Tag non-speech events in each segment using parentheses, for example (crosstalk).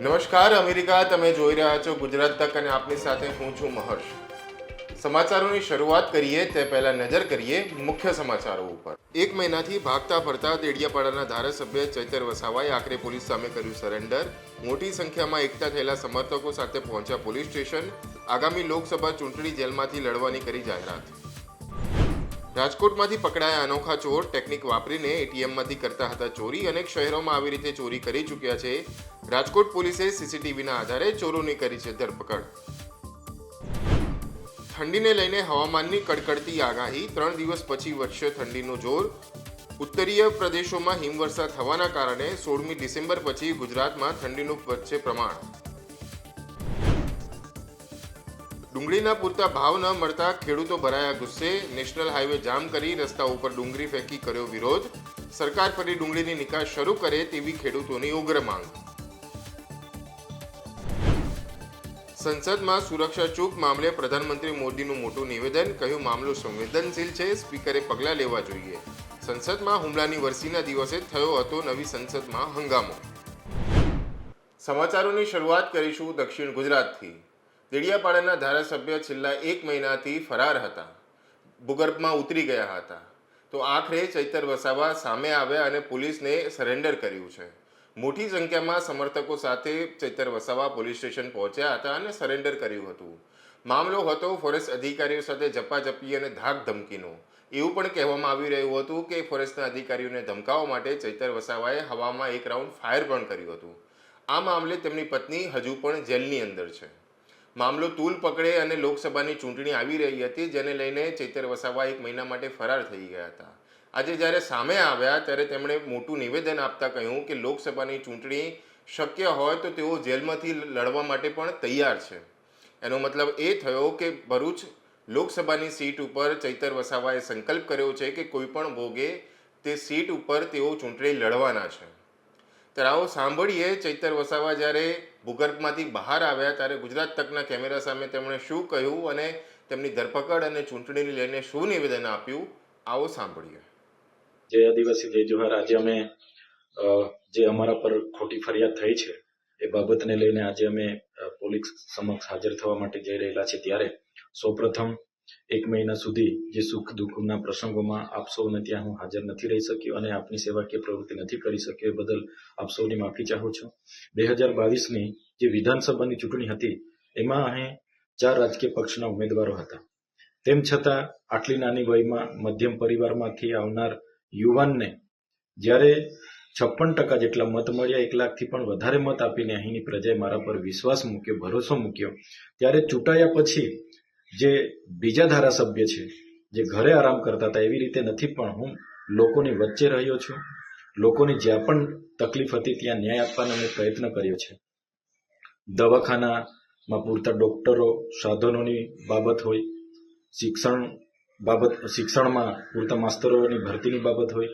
નમસ્કાર, અમેરિકા, તમે જોઈ રહ્યા છો ગુજરાત તક અને આપની સાથે હું છું મહર્ષ. સમાચારોની શરૂઆત કરીએ, તે પહેલા નજર કરીએ મુખ્ય સમાચારો ઉપર. એક મહિનાથી ભાગતા ફરતા દેડિયાપાડાના ધારાસભ્ય ચૈતર વસાવાએ આખરે પોલીસ સામે કર્યું સરેન્ડર મોટી સંખ્યામાં એકઠા થયેલા સમર્થકો સાથે પહોંચ્યા પોલીસ સ્ટેશન. આગામી લોકસભા ચૂંટણી જેલમાંથી લડવાની કરી જાહેરાત. રાજકોટમાંથી પકડાયા અનોખા ચોર ટેકનિક વાપરીને એટીએમમાંથી કરતા હતા ચોરી અનેક શહેરોમાં આવી રીતે ચોરી કરી ચૂક્યા છે. રાજકોટ પોલીસે સીસીટીવીના આધારે ચોરોની કરી છે ધરપકડ. ઠંડીને લઈને હવામાનની કડકડતી આગાહી, ત્રણ દિવસ પછી વધશે ઠંડીનું જોર. ઉત્તરીય પ્રદેશોમાં હિમવર્ષા થવાના કારણે સોળમી ડિસેમ્બર પછી ગુજરાતમાં ઠંડીનું વધશે પ્રમાણ. ડુંગળીના પૂરતા ભાવ ન મળતા ખેડૂતો ભરાયા ગુસ્સે. નેશનલ હાઈવે જામ કરી રસ્તા ઉપર ડુંગળી ફેંકી કર્યો વિરોધ. સરકાર ફરી ડુંગળીની નિકાસ શરૂ કરે તેવી ખેડૂતોની ઉગ્ર માંગ. સંસદમાં સુરક્ષા ચૂક મામલે પ્રધાનમંત્રી મોદીનું મોટું નિવેદન. કહ્યું, મામલો સંવેદનશીલ છે, સ્પીકરે પગલાં લેવા જોઈએ. સંસદમાં હુમલાની વરસીના દિવસે થયો હતો નવી સંસદમાં હંગામો. સમાચારોની શરૂઆત કરીશું દક્ષિણ ગુજરાતથી. દેડિયાપાડાના ધારાસભ્ય છેલ્લા એક મહિનાથી ફરાર હતા. ભૂગર્ભમાં ઉતરી ગયા હતા. તો આખરે ચૈતર વસાવા સામે આવ્યા અને પોલીસને સરેન્ડર કર્યું છે. મોટી સંખ્યામાં સમર્થકો સાથે ચૈતર વસાવા પોલીસ સ્ટેશન પહોંચ્યા હતા અને સરેન્ડર કર્યું હતું. મામલો હતો ફોરેસ્ટ અધિકારીઓ સાથે ઝપાઝપી અને ધાક ધમકીનો. એવું પણ કહેવામાં આવી રહ્યું હતું કે ફોરેસ્ટના અધિકારીઓને ધમકાવવા માટે ચૈતર વસાવાએ હવામાં એક રાઉન્ડ ફાયર પણ કર્યું હતું. આ મામલે તેમની પત્ની હજુ પણ જેલની અંદર છે. મામલો તૂલ પકડે અને લોકસભાની ચૂંટણી આવી રહી હતી, જેને લઈને ચૈતર વસાવા એક મહિના માટે ફરાર થઈ ગયા હતા. આજે જ્યારે સામે આવ્યા, ત્યારે તેમણે મોટું નિવેદન આપતા કહ્યું કે લોકસભાની ચૂંટણી શક્ય હોય તો તેઓ જેલમાંથી લડવા માટે પણ તૈયાર છે. એનો મતલબ એ થયો કે ભરૂચ લોકસભાની સીટ ઉપર ચૈતર વસાવાએ સંકલ્પ કર્યો છે કે કોઈ પણ ભોગે તે સીટ ઉપર તેઓ ચૂંટણી લડવાના છે. ત્યારે આવો સાંભળીએ ચૈતર વસાવા જ્યારે ભૂગર્ભમાંથી બહાર આવ્યા ત્યારે ગુજરાત તકના કેમેરા સામે તેમણે શું કહ્યું અને તેમની ધરપકડ અને ચૂંટણીને લઈને શું નિવેદન આપ્યું, આવો સાંભળીએ. જે આદિવાસી જય જોહાર આજે અમે જે અમારા પર ખોટી ફરિયાદ થઈ છે, એ બાબતને લઈને આજે અમે પોલીસ સમક્ષ હાજર થવા માટે જઈ રહેલા છે ત્યારે. સૌપ્રથમ એક મહિના સુધી જે સુખ દુઃખના પ્રસંગોમાં આપ સૌને ત્યાં હું હાજર નથી રહી શક્યો અને આપની સેવાકીય પ્રવૃત્તિ નથી કરી શક્યો એ બદલ આપ સૌની માફી ચાહું છું. બે હજાર બાવીસની જે વિધાનસભાની ચૂંટણી હતી, એમાં અહીં ચાર રાજકીય પક્ષના ઉમેદવારો હતા. તેમ છતાં, આટલી નાની વયમાં મધ્યમ પરિવારમાંથી આવનાર યુવાનને જ્યારે છપ્પન ટકા જેટલા મત મળ્યા, એક લાખથી પણ વધારે મત આપીને અહીંની પ્રજાએ મારા પર વિશ્વાસ મૂક્યો, ભરોસો મૂક્યો, ત્યારે ચૂંટાયા પછી જે બીજા ધારાસભ્ય છે, જે ઘરે આરામ કરતા હતા, એવી રીતે નથી, પણ હું લોકોની વચ્ચે રહ્યો છું. લોકોની જ્યાં પણ તકલીફ હતી, ત્યાં ન્યાય આપવાનો મેં પ્રયત્ન કર્યો છે. દવાખાનામાં પૂરતા ડોક્ટરો, સાધનોની બાબત હોય, શિક્ષણ બાબત, શિક્ષણમાં પૂરતા માસ્તરોની ભરતીની બાબત હોય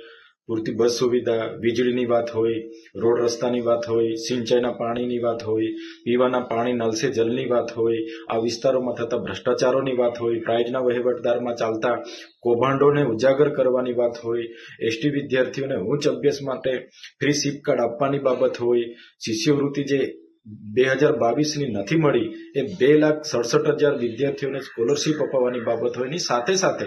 પૂરતી બસ સુવિધા, વીજળીની વાત હોય, રોડ રસ્તાની વાત હોય, સિંચાઈના પાણીની વાત હોય, પીવાના પાણી નલ સે જલની વાત હોય, આ વિસ્તારોમાં થતા ભ્રષ્ટાચારોની વાત હોય પ્રાઇઝના વહીવટદારમાં ચાલતા કૌભાંડોને ઉજાગર કરવાની વાત હોય, એસટી વિદ્યાર્થીઓને ઉચ્ચ અભ્યાસ માટે ફ્રી સીપ કાર્ડ આપવાની બાબત હોય, શિષ્યવૃત્તિ જે બે હજાર બાવીસની નથી મળી, એ બે લાખ સડસઠ હજાર વિદ્યાર્થીઓને સ્કોલરશીપ અપાવવાની બાબત હોય, એની સાથે સાથે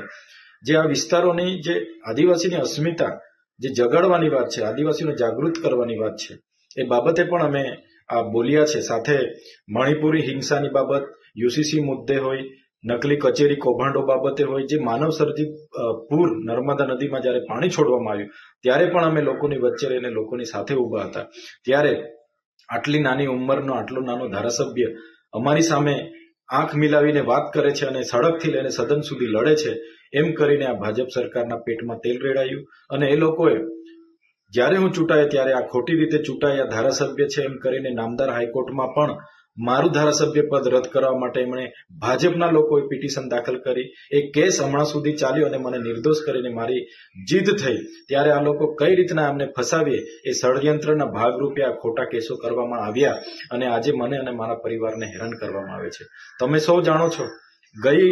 જે આ વિસ્તારોની જે આદિવાસીની અસ્મિતા જે જગાડવાની વાત છે, આદિવાસીઓને જાગૃત કરવાની વાત છે, એ બાબતે પણ અમે આ બોલ્યા છે. સાથે મણિપુરી હિંસાની બાબત, યુસીસી મુદ્દે હોય, નકલી કચેરી કૌભાંડો બાબતે હોય, જે માનવ સર્જિત પૂર નર્મદા નદીમાં જ્યારે પાણી છોડવામાં આવ્યું, ત્યારે પણ અમે લોકોની વચ્ચે રહીને લોકોની સાથે ઊભા હતા. ત્યારે આટલી નાની ઉંમરનો, આટલો નાનો ધારાસભ્ય અમારી સામે આંખ મિલાવીને વાત કરે છે અને સડકથી લઈને સદન સુધી લડે છે. એમ કરીને આ ભાજપ સરકારના પેટમાં તેલ રેડાયું અને એ લોકોએ જ્યારે હું ચૂંટાયો ત્યારે આ ખોટી રીતે ચૂંટાયા ધારાસભ્ય છે એમ કરીને નામદાર હાઈકોર્ટમાં પણ મારું ધારાસભ્ય પદ રદ કરવા માટે એમણે ભાજપના લોકોએ પિટિશન દાખલ કરી. એ કેસ હમણાં સુધી ચાલ્યો અને મને નિર્દોષ કરીને મારી જીદ થઈ. ત્યારે આ લોકો કઈ રીતના અમને ફસાવીએ એ ષડયંત્રના ભાગરૂપે આ ખોટા કેસો કરવામાં આવ્યા અને આજે મને અને મારા પરિવારને હેરાન કરવામાં આવે છે. તમે સૌ જાણો છો, ગઈ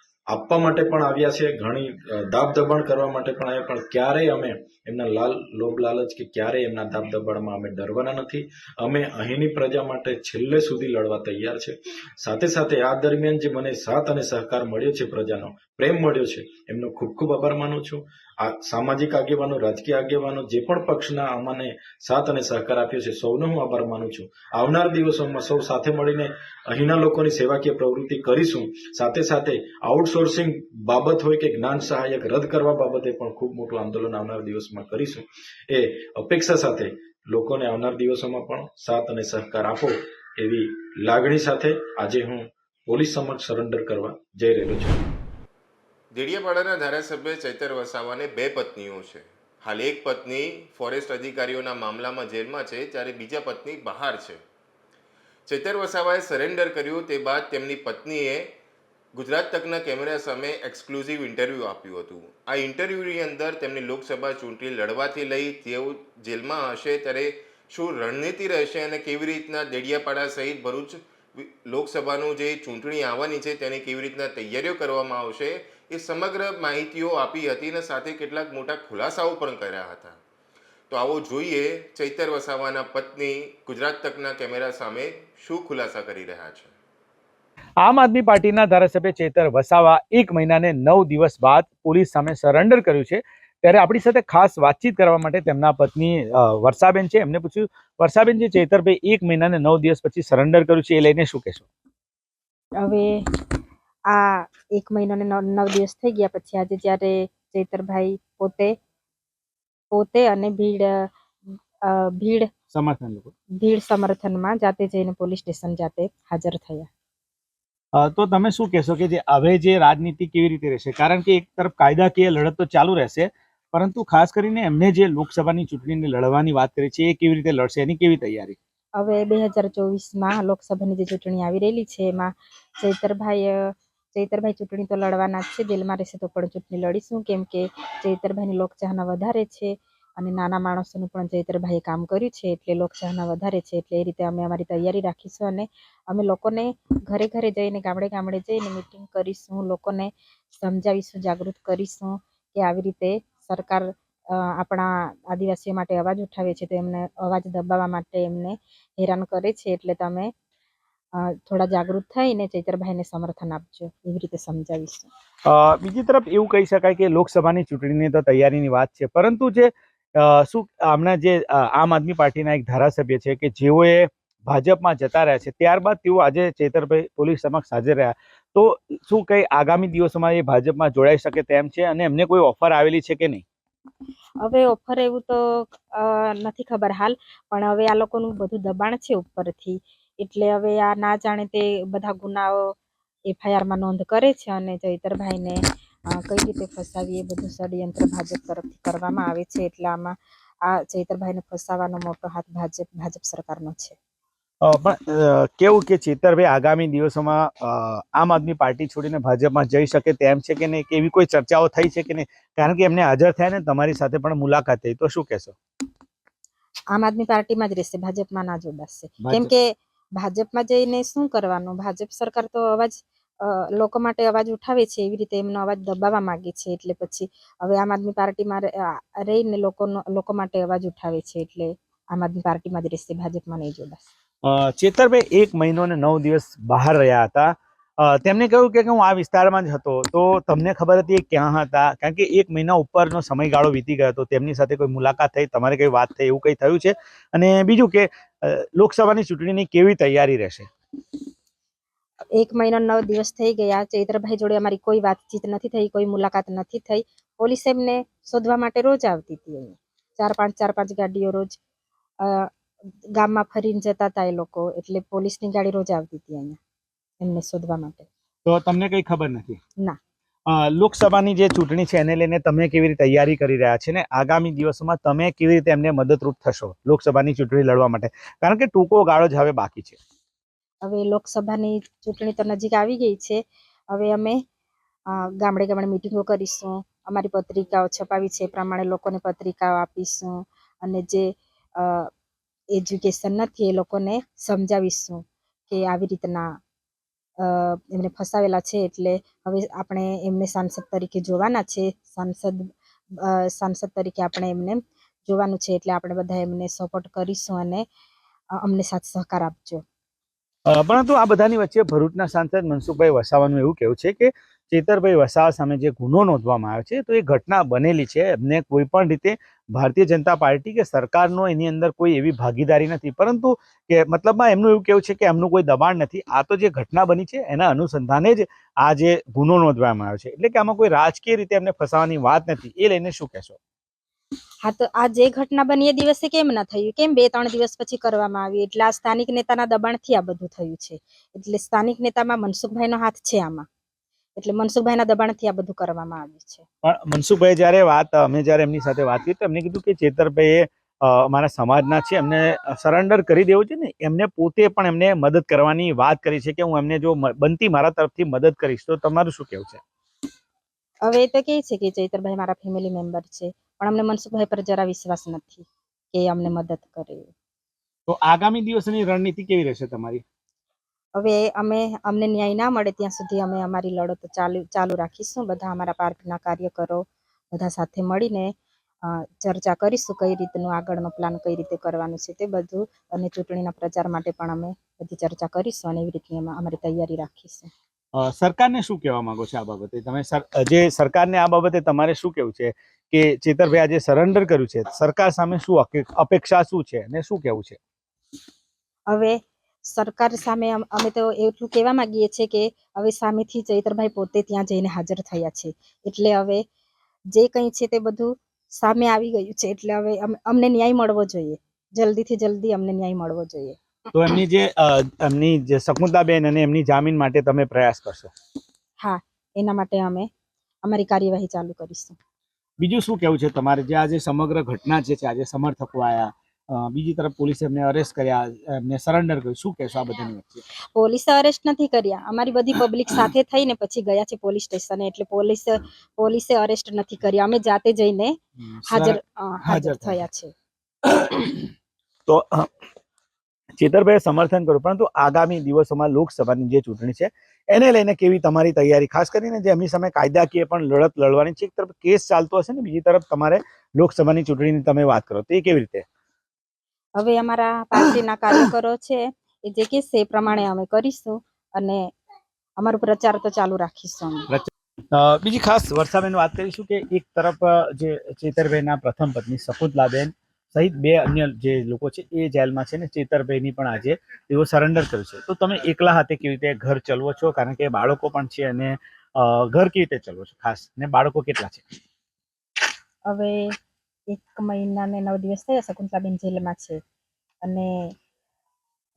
આપવા માટે પણ આવ્યા છે, ઘણી દાબ દબાણ કરવા માટે પણ આવ્યા, પણ ક્યારેય અમે એમના લાલ, લોભ લાલચ કે ક્યારેય એમના દાબ દબાણમાં અમે ડરવાના નથી. અમે અહીંની પ્રજા માટે છેલ્લે સુધી લડવા તૈયાર છે. સાથે સાથે આ દરમિયાન જે મને સાથ અને સહકાર મળ્યો છે પ્રજાનો, પ્રેમ મળ્યો છે, એમનો ખૂબ ખૂબ આભાર માનું છું. સામાજિક આગેવાનો, રાજકીય આગેવાનો જે પણ પક્ષના અમને સાથ અને સહકાર આપ્યો છે, સૌનો હું આભાર માનું છું. આવનાર દિવસોમાં સૌ સાથે મળીને અહીંના લોકોની સેવાકીય પ્રવૃત્તિ કરીશું. સાથે સાથે આઉટસોર્સિંગ બાબત હોય કે જ્ઞાન સહાયક રદ કરવા બાબતે પણ ખૂબ મોટું આંદોલન આવનાર દિવસમાં કરીશું. એ અપેક્ષા સાથે લોકોને આવનાર દિવસોમાં પણ સાથ અને સહકાર આપો એવી લાગણી સાથે આજે હું પોલીસ સમક્ષ સરેન્ડર કરવા જઈ રહ્યો છું. દેડિયાપાડાના ધારાસભ્ય ચૈતર વસાવાને બે પત્નીઓ છે. હાલ એક પત્ની ફોરેસ્ટ અધિકારીઓના મામલામાં જેલમાં છે, જ્યારે બીજા પત્ની બહાર છે. ચૈતર વસાવાએ સરેન્ડર કર્યું તે બાદ તેમની પત્નીએ ગુજરાત તકના કેમેરા સામે એક્સક્લુઝિવ ઇન્ટરવ્યૂ આપ્યું હતું. આ ઇન્ટરવ્યૂની અંદર તેમની લોકસભા ચૂંટણી લડવાથી લઈ તેઓ જેલમાં હશે, ત્યારે શું રણનીતિ રહેશે અને કેવી રીતના દેડિયાપાડા સહિત ભરૂચ લોકસભાનું જે ચૂંટણી આવવાની છે તેની કેવી રીતના તૈયારીઓ કરવામાં આવશે એ સમગ્ર માહિતીઓ આપી હતી અને સાથે કેટલાક મોટા ખુલાસાઓ પણ કર્યા હતા. તો આવો જોઈએ ચૈતર વસાવાના પત્ની ગુજરાત તકના કેમેરા સામે શું ખુલાસા કરી રહ્યા છે. આમ આદમી પાર્ટીના ધારાસભ્ય ચેતર વસાવા એક મહિનાને નવ દિવસ બાદ પોલીસ સામે સરેન્ડર કર્યું છે ત્યારે આપણી સાથે ખાસ વાતચીત કરવા માટે તેમના પત્ની વર્ષાબેન છે. એમને પૂછ્યું વર્ષાબેન જે ચેતરભાઈ એક મહિનાને નવ દિવસ પછી સરેન્ડર કર્યું છે એ લઈને શું કહેશો? હવે આ એક મહિનો ને નવ દિવસ થઈ ગયા પછી આજે જ્યારે ચૈતરભાઈ પોતે પોતે અને ભીડ ભીડ સમર્થન લોકો. ભીડ સમર્થનમાં જાતે જઈને પોલીસ સ્ટેશન જાતે હાજર થયા. તો તમે શું કહેશો કે જે હવે જે રાજનીતિ કેવી રીતે રહેશે? કારણ કે એક તરફ કાયદાકીય લડત તો ચાલુ રહેશે પરંતુ ખાસ કરીને એમને જે લોકસભાની ચૂંટણીને લડવાની વાત કરી છે, એ કેવી રીતે લડશે? એની કેવી તૈયારી? હવે બે હજાર ચોવીસમાં લોકસભાની જે ચૂંટણી આવી રહેલી છે, એમાં ચૈતરભાઈ ચૈતરભાઈ ચૂંટણી તો લડવાના જ છે જેલમાં રહેશે તો પણ ચૂંટણી લડીશું. કેમ કે ચૈતરભાઈની લોકચાહના વધારે છે અને નાના માણસોનું પણ ચૈતરભાઈએ કામ કર્યું છે, એટલે લોકચાહના વધારે છે, એટલે એ રીતે અમે અમારી તૈયારી રાખીશું અને અમે લોકોને ઘરે ઘરે જઈને, ગામડે ગામડે જઈને મિટિંગ કરીશું, લોકોને સમજાવીશું, જાગૃત કરીશું કે આવી રીતે સરકાર આપણા આદિવાસીઓ માટે અવાજ ઉઠાવે છે તો એમને અવાજ દબાવવા માટે એમને હેરાન કરે છે એટલે તમે થોડા જાગૃત થઈને ચૈતરભાઈને સમર્થન આપજો. એવી રીતે સમજાવીશું. બીજી તરફ એવું કહી શકાય કે લોકસભાની ચૂંટણીની તો તૈયારીની વાત છે. પરંતુ જે શું હમણાં જે આમ આદમી પાર્ટીના એક ધારાસભ્ય છે કે જેઓએ ભાજપમાં જતા રહ્યા છે, ત્યારબાદ તેઓ આજે ચેતરભાઈ પોલીસ સમક્ષ હાજર રહ્યા. તો શું કઈ આગામી દિવસોમાં એ ભાજપમાં જોડાઈ શકે તેમ છે? અને એમને કોઈ ઓફર આવેલી છે કે નહીં? હવે ઓફર એવું તો નથી ખબર હાલ, પણ હવે આ લોકોનું બધું દબાણ છે ઉપરથી. એટલે હવે આ ના જાણે તે બધા ગુનાઓ એફઆઈઆરમાં નોંધ કરે છે અને ચૈતરભાઈને કઈ રીતે ફસાવી એ બધું ષડયંત્ર ભાજપ તરફથી કરવામાં આવે છે. એટલે આમાં આ ચૈતરભાઈને ફસાવાનો મોટો હાથ ભાજપ ભાજપ સરકારનો છે. પણ કેવું કે ચેતરભાઈ આગામી દિવસોમાં આમ આદમી પાર્ટી છોડીને ભાજપમાં જઈ શકે તેમ છે કે નહીં કે એવી કોઈ ચર્ચાઓ થઈ છે કે નહીં? કારણ કે એમને હાજર થયા ને તમારી સાથે પણ મુલાકાત થઈ. તો શું કહેશો? આમ આદમી પાર્ટીમાં જ રહેશે ભાજપમાં ના જોડાશે. કેમ કે ભાજપમાં જઈને શું કરવાનું? ભાજપ સરકાર તો અવાજ લોકો માટે અવાજ ઉઠાવે છે એવી રીતે એમનો અવાજ દબાવવા માંગે છે. એટલે પછી હવે આમ આદમી પાર્ટીમાં રહીને લોકોનો લોકો માટે અવાજ ઉઠાવે છે. એટલે આમ આદમી પાર્ટીમાં જ રહેશે ભાજપમાં નહીં જોડાશે. ચેતરભાઈ એક મહિનો ને નવ દિવસ બહાર રહ્યા હતા. તેમણે કહ્યું કે હું આ વિસ્તારમાં જ હતો. તો તમને ખબર હતી ક્યાં હતા? કારણ કે એક મહિના ઉપરનો સમયગાળો વીતી ગયો હતો. તેમની સાથે કોઈ મુલાકાત થઈ, તમારે કઈ વાત થઈ, એવું કંઈ થયું છે? અને બીજું કે લોકસભાની ચૂંટણીની કેવી તૈયારી રહેશે? એક મહિનો નવ દિવસ થઈ ગયા. ચૈત્રભાઈ જોડે અમારી કોઈ વાતચીત નથી થઈ, કોઈ મુલાકાત નથી થઈ. પોલીસ એમને શોધવા માટે રોજ આવતી હતી ચાર પાંચ ચાર પાંચ ગાડીઓ રોજ ગામમાં ફરીને જતા હતા એ લોકો એટલે પોલીસની ગાડી રોજ આવતી હતી અહીંયા એમને શોધવા માટે. તો તમને કઈ ખબર નથી? ના. લોકસભાની જે ચૂંટણી છે એને લઈને તમે કેવી રીતે તૈયારી કરી રહ્યા છે ને? આગામી દિવસોમાં તમે કેવી રીતે એમને મદદરૂપ થશો લોકસભાની ચૂંટણી લડવા માટે? કારણ કે ટૂંકો ગાળો જ હવે બાકી છે. હવે લોકસભાની ચૂંટણી તો નજીક આવી ગઈ છે. હવે અમે ગામડે ગામડે મિટિંગો કરીશું. અમારી પત્રિકાઓ છપાવી છે એ પ્રમાણે લોકોને પત્રિકાઓ આપીશું. અને જે એજ્યુકેશન નથી, એ લોકોને સમજાવીશું કે આવી રીતના એમને ફસાવેલા છે એટલે હવે આપણે એમને સાંસદ તરીકે જોવાના છે. સાંસદ સાંસદ તરીકે આપણે એમને જોવાનું છે એટલે આપણે બધા એમને સપોર્ટ કરીશું અને અમને સાથ સહકાર આપજો. પરંતુ આ બધાની વચ્ચે ભરૂચના સાંસદ મનસુખભાઈ વસાવાનું એવું કહેવું છે કે ચેતરભાઈ વસાવા સામે જે ગુનો નોંધવામાં આવ્યો છે, તો એ ઘટના બનેલી છે. એમને કોઈ પણ રીતે ભારતીય જનતા પાર્ટી કે સરકારનો એની અંદર કોઈ એવી ભાગીદારી નથી. પરંતુ કે મતલબમાં એમનું એવું કેવું છે કે એમનું કોઈ દબાણ નથી. આ તો જે ઘટના બની છે એના અનુસંધાને જ આ જે ગુનો નોંધવામાં આવ્યો છે. એટલે કે આમાં કોઈ રાજકીય રીતે એમને ફસાવાની વાત નથી. એ લઈને શું કહેશો? હા, તો આ જે ઘટના બની એ દિવસે કેમ ના થયું? કેમ બે ત્રણ દિવસ પછી કરવામાં આવી? એટલે આ સ્થાનિક નેતાના દબાણથી આ બધું થયું છે. એટલે સ્થાનિક નેતામાં મનસુખભાઈનો હાથ છે આમાં. એટલે મનસુખભાઈના દબાણથી આ બધું કરવામાં આવ્યું છે. પણ મનસુખભાઈ જ્યારે વાત અમે જ્યારે એમની સાથે વાત કરી તો એમને કીધું કે ચેતરભાઈ અમારા સમાજના છે એમને સરેન્ડર કરી દેવું છે ને એમને પોતે પણ એમને મદદ કરવાની વાત કરી છે કે હું એમને જો બનતી મારા તરફથી મદદ કરીશ. તો તમારું શું કેવું છે? હવે એ તો કે છે કે ચૈતરભાઈ મારા ફેમિલી મેમ્બર છે પણ અમને મનસુખભાઈ પર જરા વિશ્વાસ નથી કે અમને મદદ કરે તો આગામી દિવસની રણનીતિ કેવી રહેશે તમારી? હવે અમે અમને ન્યાય ના મળે ત્યાં સુધી અમે અમારી લડત ચાલુ ચાલુ રાખીશું. બધા અમારા પાર્ટીના કાર્યકરો બધા સાથે મળીને ચર્ચા કરીશું કઈ રીતનું આગળનો પ્લાન કઈ રીતે કરવાનું છે તે બધું અને ચૂંટણીના પ્રચાર માટે પણ અમે બધી ચર્ચા કરીશું અને એવી રીતની અમે અમારી તૈયારી રાખીશું. સરકારને શું કહેવા માંગો છો આ બાબતે? તમે સર- જે સરકારને આ બાબતે તમારે શું કહેવું છે કે ચેતરભાઈ આજે સરેન્ડર કર્યું છે સરકાર સામે શું અપેક્ષા શું છે અને શું કહેવું છે? હવે સરકાર સામે અમે તો એટલું કહેવા માંગીએ છીએ કે હવે સામેથી ચૈતરભાઈ પોતે ત્યાં જઈને હાજર થયા છે. એટલે હવે જે કંઈ છે તે બધું સામે આવી ગયું છે. એટલે હવે અમને ન્યાય મળવો જોઈએ. જલ્દીથી જલ્દી અમને ન્યાય મળવો જોઈએ. તો એમની જે એમની જે શકુંતલાબેન અને એમની જામીન માટે તમે પ્રયાસ કરશો? હા એના માટે અમે અમારી કાર્યવાહી ચાલુ કરીશું. બીજું શું કેવું છે તમારે? જે આજે સમગ્ર ઘટના જે છે આજે સમર્થકો આવ્યા અ, બીજી તરફ પોલીસે એમને અરેસ્ટ કર્યા એમને સરેન્ડર કર્યું. શું કહેશો આ બધાની વચ્ચે? પોલીસે અરેસ્ટ નથી કર્યા. અમારી બધી પબ્લિક (coughs) સાથે થઈને પછી ગયા છે પોલીસ સ્ટેશને એટલે પોલીસ પોલીસે અરેસ્ટ નથી કર્યા. અમે જાતે જઈને હાજર હાજર. થયા. છે. (coughs) તો ચેતરભાઈ સમર્થન કર્યું. પરંતુ આગામી દિવસોમાં લોકસભાની જે ચૂંટણી છે એને લઈને કેવી તમારી તૈયારી? ખાસ કરીને જે એમની સામે કાયદાકીય પણ લડત લડવાની છે. એક તરફ કેસ ચાલતો હશે ને બીજી તરફ તમારે લોકસભાની ચૂંટણીની તમે વાત કરો. તો એ કેવી રીતે? હવે અમારા પાર્ટીના કાર્યકરો છે એ જે કહેશે એ પ્રમાણે અમે કરીશું અને અમારો પ્રચાર તો ચાલુ રાખીશું અમે. બીજી ખાસ વર્ષાબેન વાત કરીશું કે એક તરફ જે ચેતરભાઈના પ્રથમ પત્ની શકુંતલાબેન સહિત બે અન્ય જે લોકો છે એ જેલમાં છે ને ચેતરભાઈની પણ આજે તેઓ સરેન્ડર કર્યું છે. તો તમે એકલા હાથે કેવી રીતે ઘર ચલવો છો? કારણ કે બાળકો પણ છે અને ઘર કેવી રીતે ચલવો છો ખાસ? ને બાળકો કેટલા છે? હવે એક મહિના ને નવ દિવસ થયા શકુંતલાબેન જેલમાં છે. અને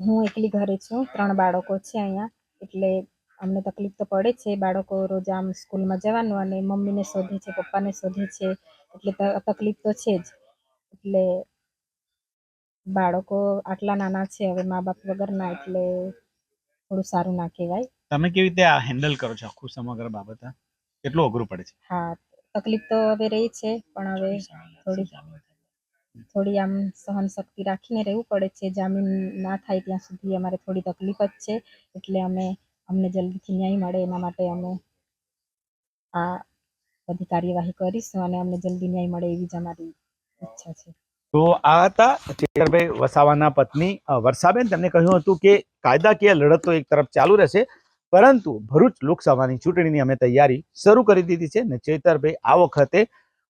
હું એકલી ઘરે છું ત્રણ બાળકો છે અહીંયા. એટલે અમને તકલીફ તો પડે છે બાળકો રોજ આમ સ્કૂલમાં જવાનું અને મમ્મીને શોધે છે પપ્પાને શોધે છે એટલે તકલીફ તો છે જ. એટલે બાળકો આટલા નાના છે હવે મા બાપ વગરના એટલે થોડું સારું ના કહેવાય. તમે કેવી રીતે આ હેન્ડલ કરો છો આખું સમગ્ર બાબત કેટલું અઘરું પડે છે? હા તકલીફ તો હવે રહી છે પણ હવે થોડી થોડી આમ સહન શક્તિ રાખીને રહેવું પડે છે જામીન ના થાય ત્યાં સુધી અમારે થોડી તકલીફ જ છે એટલે અમે અમને જલ્દીથી ન્યાય મળે એના માટે અમે આ બધી કાર્યવાહી કરીશું અને અમને જલ્દી ન્યાય મળે એવી જ અમારી ઈચ્છા છે. તો આ હતા ચેતરભાઈ વસાવાના પત્ની વર્ષાબેન તેમને કહ્યું હતું કે કાયદાકીય લડત તો એક તરફ ચાલુ રહેશે પરંતુ ભરૂચ લોકસભાની ચૂંટણીની અમે તૈયારી શરૂ કરી દીધી છે ને ચેતરભાઈ આ વખતે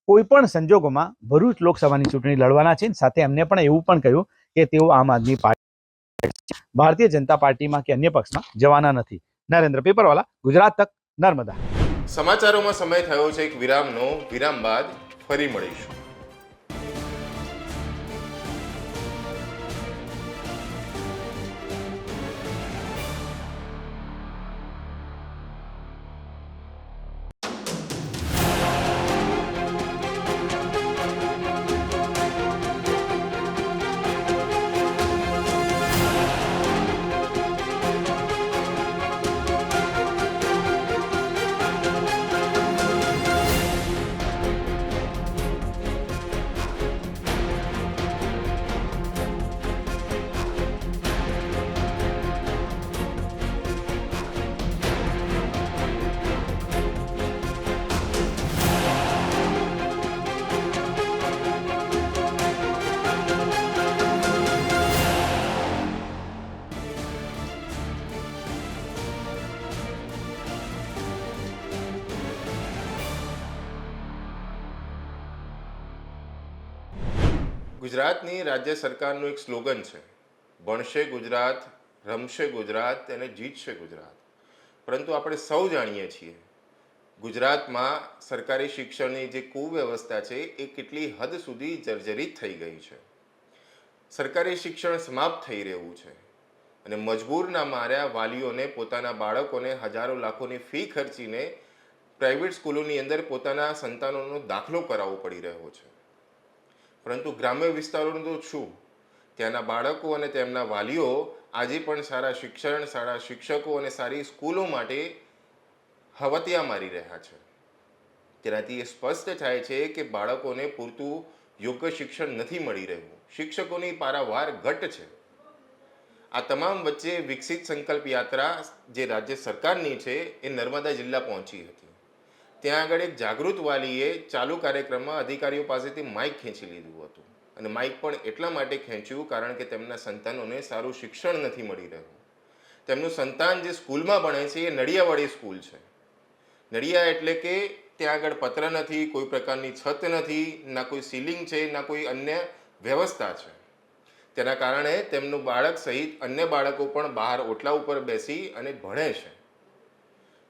કોઈ પણ સંજોગોમાં ભરૂચ લોકસભાની ચૂંટણી લડવાના છે સાથે એમને પણ એવું પણ કહ્યું કે તેઓ આમ આદમી પાર્ટી ભારતીય જનતા પાર્ટીમાં કે અન્ય પક્ષમાં જવાના નથી. નરેન્દ્ર પેપરવાલા, ગુજરાત તક, નર્મદા. સમાચારોમાં સમય થયો છે એક વિરામનો. વિરામ બાદ ફરી મળીશું. ગુજરાતની રાજ્ય સરકારનું એક સ્લોગન છે, ભણશે ગુજરાત, રમશે ગુજરાત અને જીતશે ગુજરાત. પરંતુ આપણે સૌ જાણીએ છીએ, ગુજરાતમાં સરકારી શિક્ષણની જે કુવ્યવસ્થા છે, એ કેટલી હદ સુધી જર્જરિત થઈ ગઈ છે. સરકારી શિક્ષણ સમાપ્ત થઈ રહ્યું છે અને મજબૂરના માર્યા વાલીઓને પોતાના બાળકોને હજારો લાખોની ફી ખર્ચીને પ્રાઇવેટ સ્કૂલોની અંદર પોતાના સંતાનોનો દાખલો કરાવવો પડી રહ્યો છે. પરંતુ ગ્રામ્ય વિસ્તારોનું તો શું ત્યાંના બાળકો અને તેમના વાલીઓ આજે પણ સારા શિક્ષણ, સારા શિક્ષકો અને સારી સ્કૂલો માટે હવતિયા મારી રહ્યા છે. તેનાથી એ સ્પષ્ટ થાય છે કે બાળકોને પૂરતું યોગ્ય શિક્ષણ નથી મળી રહ્યું. શિક્ષકોની પારાવાર ઘટ છે. આ તમામ વચ્ચે વિકસિત સંકલ્પ યાત્રા જે રાજ્ય સરકારની છે એ નર્મદા જિલ્લા પહોંચી હતી. ત્યાં આગળ એક જાગૃત વાલીએ ચાલુ કાર્યક્રમમાં અધિકારીઓ પાસેથી માઇક ખેંચી લીધું હતું. અને માઇક પણ એટલા માટે ખેંચ્યું કારણ કે તેમના સંતાનોને સારું શિક્ષણ નથી મળી રહ્યું. તેમનું સંતાન જે સ્કૂલમાં ભણે છે એ નડિયાવાળી સ્કૂલ છે. નડિયા એટલે કે ત્યાં આગળ પત્ર નથી, કોઈ પ્રકારની છત નથી, ના કોઈ સીલિંગ છે, ના કોઈ અન્ય વ્યવસ્થા છે. તેના કારણે તેમનું બાળક સહિત અન્ય બાળકો પણ બહાર ઓટલા ઉપર બેસી અને ભણે છે.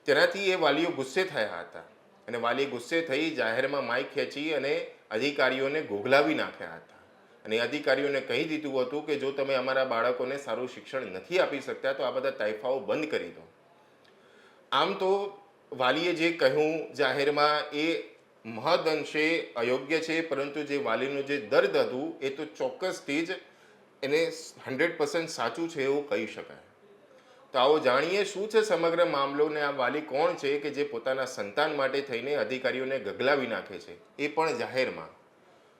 તેનાથી એ વાલીઓ ગુસ્સે થયા હતા. અને વાલી ગુસ્સે થઈ જાહેરમાં માઇક ખેંચી અને અધિકારીઓને ગોગલાવી નાખ્યા હતા. અને અધિકારીઓને કહી દીધું હતું કે જો તમે અમારા બાળકોને સારું શિક્ષણ નથી આપી શકતા, તો આ બધા તાઇફાઓ બંધ કરી દો. આમ તો વાલીએ જે કહ્યું, જાહેરમાં એ મહદ અંશે અયોગ્ય છે, પરંતુ જે વાલીનું જે દર્દ હતું, એ તો ચોક્કસથી જ એને હંડ્રેડ પર્સન્ટ સાચું છે એવું કહી શકાય. તો આવો જાણીએ શું છે સમગ્ર મામલો ને આ વાલી કોણ છે કે જે પોતાના સંતાન માટે થઈને અધિકારીઓને ગગલાવી નાખે છે? એ પણ જાહેરમાં.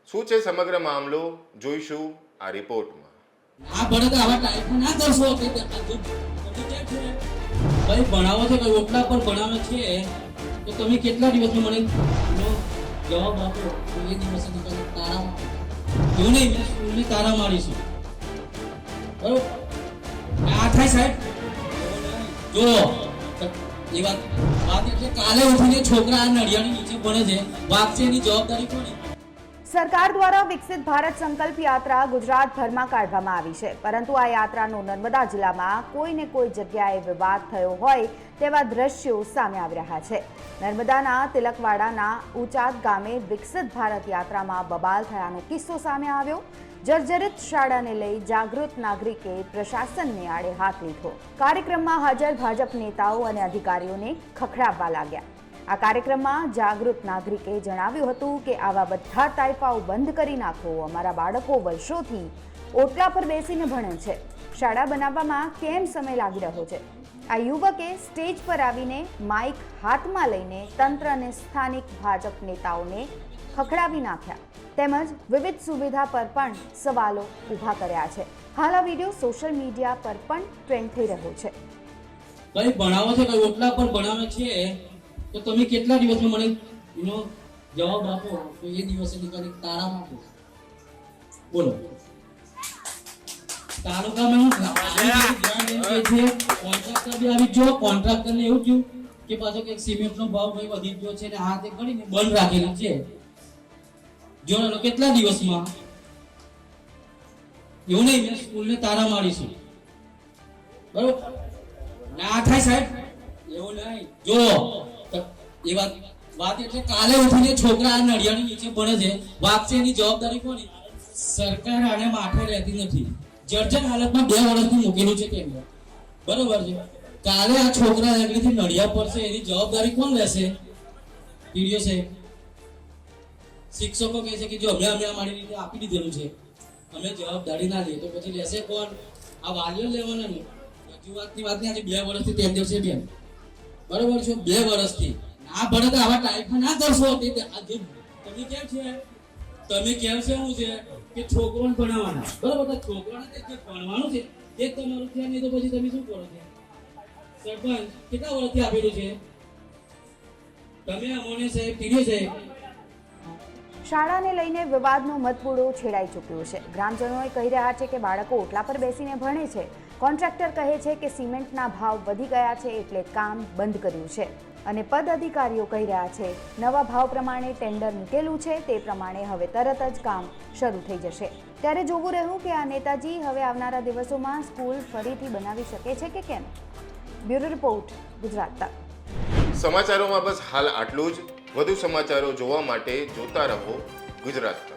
શું છે સમગ્ર મામલો? જોઈશું આ રિપોર્ટમાં. આ બળદ આવા ટાઈપ ના કરશો કે ભાઈ ભણાવો છો, કઈ ઓટલા પર ભણાવે છે, તો તમે કેટલા દિવસમાં મને જવાબ આપો? એ દિવસે તારા એવું નહીં? તારા મારીશું બરોબર? આ થાય સાહેબ? જો એ વાત વાત એટલે કાલે ઉઠીને છોકરા આ નડિયાની નીચે પડે છે. વાગશે એની જવાબદારી કોની? સરકાર દ્વારા વિકસિત ભારત સંકલ્પ યાત્રા ગુજરાતભરમાં કાઢવામાં આવી છે. પરંતુ આ યાત્રાનો નર્મદા જિલ્લામાં કોઈને કોઈ જગ્યાએ વિવાદ થયો હોય તેવા દ્રશ્યો સામે આવી રહ્યા છે. નર્મદાના તિલકવાડાના ઉચાત ગામે વિકસિત ભારત યાત્રામાં બબાલ થયાનો કિસ્સો સામે આવ્યો. જર્જરિત શાળાને લઈ જાગૃત નાગરિકે પ્રશાસનને આડે હાથ લીધો. કાર્યક્રમમાં હાજર ભાજપ નેતાઓ અને અધિકારીઓને ખખડાવવા લાગ્યા. આ કાર્યક્રમમાં જાગૃત નાગરિકે જણાવ્યું હતું કે આવા બધા તાઇફાઓ બંધ કરી નાખો. અમારા બાળકો વર્ષોથી ઓટલા પર બેસીને ભણે છે. શાળા બનાવવામાં કેમ સમય લાગી રહ્યો છે? આ યુવકે સ્ટેજ પર આવીને માઇક હાથમાં લઈને તંત્ર અને સ્થાનિક ભાજપ નેતાઓને ખખડાવી નાખ્યા. તેમજ વિવિધ સુવિધા પર પણ સવાલો ઊભા કર્યા છે. હાલ આ વીડિયો સોશિયલ મીડિયા પર પણ ટ્રેન્ડ થઈ રહ્યો છે. કઈ ભણાવો છો? કઈ ઓટલા પર ભણાવે છે? તો તમે કેટલા દિવસમાં મને એનો જવાબ આપો? તો એ દિવસે નીકળે તારા આપો બોલો. તાલુકામાં હું ધ્યાન દઈને છે કોન્ટ્રાક્ટર બી આવી જો કોન્ટ્રાક્ટરને એવું થયું કે પાછો કે સિમેન્ટનો ભાવ ભાઈ વધી ગયો છે ને આ તે કરીને બંધ રાખેલું છે. જો ને કેટલા દિવસમાં? એવું નહીં, મેં સ્કૂલને તારા મારીશું. બરોબર? ના થાય સાહેબ. એવું નહીં. જો એ વાત વાત એટલે કાલે ઉઠીને છોકરા આ નડિયાની નીચે ભણે છે. વાગશે એની જવાબદારી કોની? સરકાર આને માથે રહેતી નથી. જર્જર હાલતમાં બે વર્ષથી મૂકેલું છે કેન્દ્ર. બરોબર છે? કાલે આ છોકરા આગળથી નડિયા પડશે, એની જવાબદારી કોણ લેશે? પીડીઓ સાહેબ. શિક્ષકો કહે છે કે જો અમે અમે અમારી રીતે આપી દીધેલું છે, અમે જવાબદારી ના લઈએ તો પછી લેશે કોણ? આ વાલીઓ લેવાના ને. રજૂઆતની વાત નહીં, આજે બે વર્ષથી તેમ દિવસે બેન. બરોબર છે? બે વર્ષથી. ના ભણે તો આવા ટાઈપમાં ના કરશો તે તમે કેમ છે? તમે કેમ છે? શું છે? કે છોકરોને ભણાવવાના. બરોબર? તો છોકરાને જે ભણવાનું છે તે તમારું ધ્યાન નહીં, તો પછી તમે શું કરો છો? સરપંચ, કેટલા વર્ષથી આપેલું છે? તમે અમોને સાહેબ કીધું સાહેબ શાળાને લઈને વિવાદનો મતપૂડો છેડાઈ ચૂક્યો છે. ગ્રામજનોએ કહી રહ્યા છે કે બાળકો ઓટલા પર બેસીને ભણે છે. કોન્ટ્રાક્ટર કહે છે કે સિમેન્ટના ભાવ વધી ગયા છે એટલે કામ બંધ કર્યું છે. અને પદ અધિકારીઓ કહી રહ્યા છે, નવા ભાવ પ્રમાણે ટેન્ડર મૂકેલું છે, તે પ્રમાણે હવે તરત જ કામ શરૂ થઈ જશે. ત્યારે જોવું રહ્યું કે આ નેતાજી હવે આવનારા દિવસોમાં સ્કૂલ ફરીથી બનાવી શકે છે કે કેમ? બ્યુરો રિપોર્ટ, ગુજરાત તક. સમાચારોમાં બસ હાલ આટલું જ. વધુ સમાચારો જોવા માટે જોતા રહો ગુજરાત.